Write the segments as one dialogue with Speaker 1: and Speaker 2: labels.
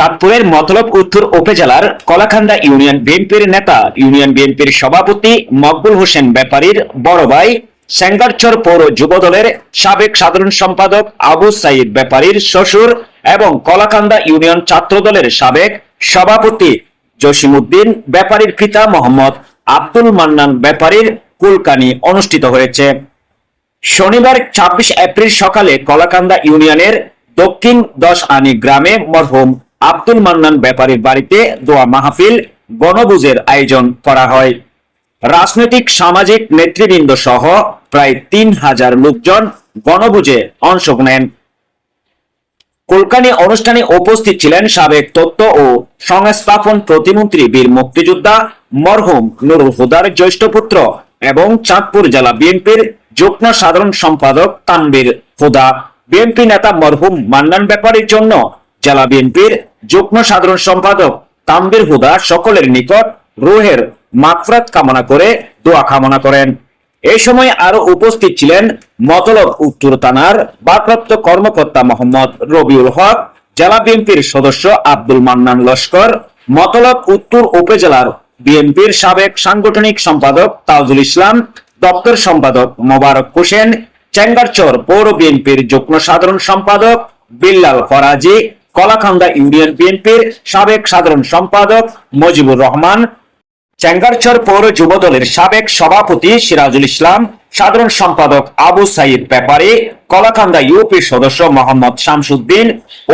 Speaker 1: চাঁদপুরের মতলব উত্তর উপজেলার কলাখান্দা ইউনিয়ন বিএনপির নেতা, ইউনিয়ন বিএনপির সভাপতি মকবুল হোসেন ব্যাপারীর বড় ভাই সেঙ্গারচর পৌর যুবদলের সাবেক সাধারণ সম্পাদক আবু সাইদ ব্যাপারীর শ্বশুর এবং কলাকান্দা ইউনিয়ন ছাত্রদলের সাবেক সভাপতি জসিমউদ্দিন ব্যাপারীর পিতা মোহাম্মদ আব্দুল মান্নান ব্যাপারীর কুলকানি অনুষ্ঠিত হয়েছে। শনিবার ছাব্বিশ এপ্রিল সকালে কলাকান্দা ইউনিয়নের দক্ষিণ দশ আনি গ্রামে মরহুম আব্দুল মান্নান ব্যাপারীর বাড়িতে দোয়া মাহফিল বনভোজের আয়োজন করা হয়। রাজনৈতিক, সামাজিক নেতৃবৃন্দ সহ প্রায় তিন হাজার লোকজন বনভোজে অংশ নেন কলকানি অনুষ্ঠানে উপস্থিত ছিলেন সাবেক তথ্য ও সংস্থাপন প্রতিমন্ত্রী বীর মুক্তিযোদ্ধা মরহুম নুরুল হুদার জ্যেষ্ঠ পুত্র এবং চাঁদপুর জেলা বিএনপির যুগ্ম সাধারণ সম্পাদক তানবীর হুদা। বিএনপি নেতা মরহুম মান্নান ব্যাপারীর জন্য জেলা বিএনপির যুগ্ম সাধারণ সম্পাদক তানবীর হুদা সকলের নিকট রুহের মাগফিরাত কামনা করে দোয়া কামনা করেন। এই সময় আরও উপস্থিত ছিলেন মতলব উত্তর থানার ভারপ্রাপ্ত কর্মকর্তা মোহাম্মদ রবিউল হক, জেলা বিএনপির সদস্য আব্দুল মান্নান লস্কর, মতলব উত্তর উপজেলার বিএনপির সাবেক সাংগঠনিক সম্পাদক তাজুল ইসলাম, দপ্তর সম্পাদক মোবারক হোসেন, চেঙ্গারচর পৌর বিএনপির যুগ্ম সাধারণ সম্পাদক বিল্লাল ফরাজি কলাকান্দা ইউনিয়ন বিএনপির সাবেক সাধারণ সম্পাদক মজিবুর রহমান চেঙ্গারচর পৌর যুবদলের সাবেক সভাপতি সিরাজুল ইসলাম, সাধারণ সম্পাদক আবু সাইদ ব্যাপারী কলাকান্দা ইউপি সদস্য মোহাম্মদ শামসুদ্দিন,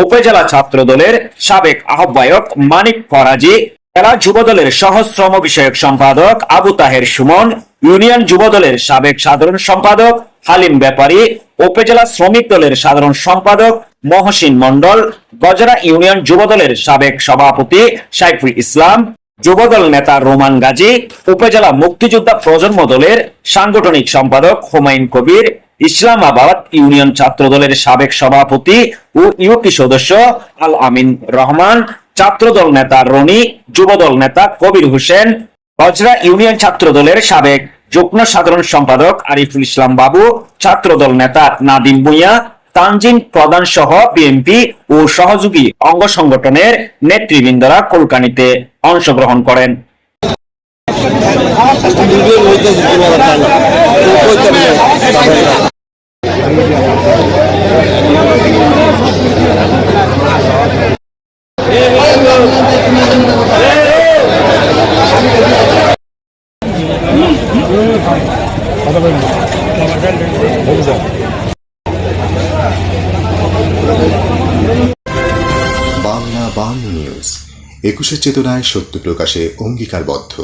Speaker 1: উপজেলা ছাত্র দলের সাবেক আহ্বায়ক মানিক ফরাজি, জেলা যুবদলের সহশ্রম বিষয়ক সম্পাদক আবু তাহের সুমন, ইউনিয়ন যুবদলের সাবেক সাধারণ সম্পাদক হালিম ব্যাপারী, উপজেলা শ্রমিক দলের সাধারণ সম্পাদক মহসিন মন্ডল গজরা ইউনিয়ন যুবদলের সাবেক সভাপতি সাইফুল ইসলাম যুবদল নেতা রোমান গাজী, উপজেলা মুক্তিযোদ্ধা প্রজন্ম দলের সাংগঠনিক সম্পাদক হুমায়ুন কবির, ইসলামাবাদ ইউনিয়ন ছাত্র দলের সাবেক সভাপতি ও ইউপি সদস্য আল আমিন রহমান ছাত্রদল নেতা রনি যুবদল নেতা কবির হোসেন বজরা ইউনিয়ন ছাত্র দলের সাবেক যুগ্ম সাধারণ সম্পাদক আরিফুল ইসলাম বাবু ছাত্রদল নেতা নাদিম ভুঁইয়া তানজিন প্রধান সহ বিএনপি ও সহযোগী অঙ্গ সংগঠনের নেতৃবৃন্দরা কলকানিতে অংশগ্রহণ করেন।
Speaker 2: বাংলা নিউজ একুশের চেতনায় সত্য প্রকাশে অঙ্গীকারবদ্ধ।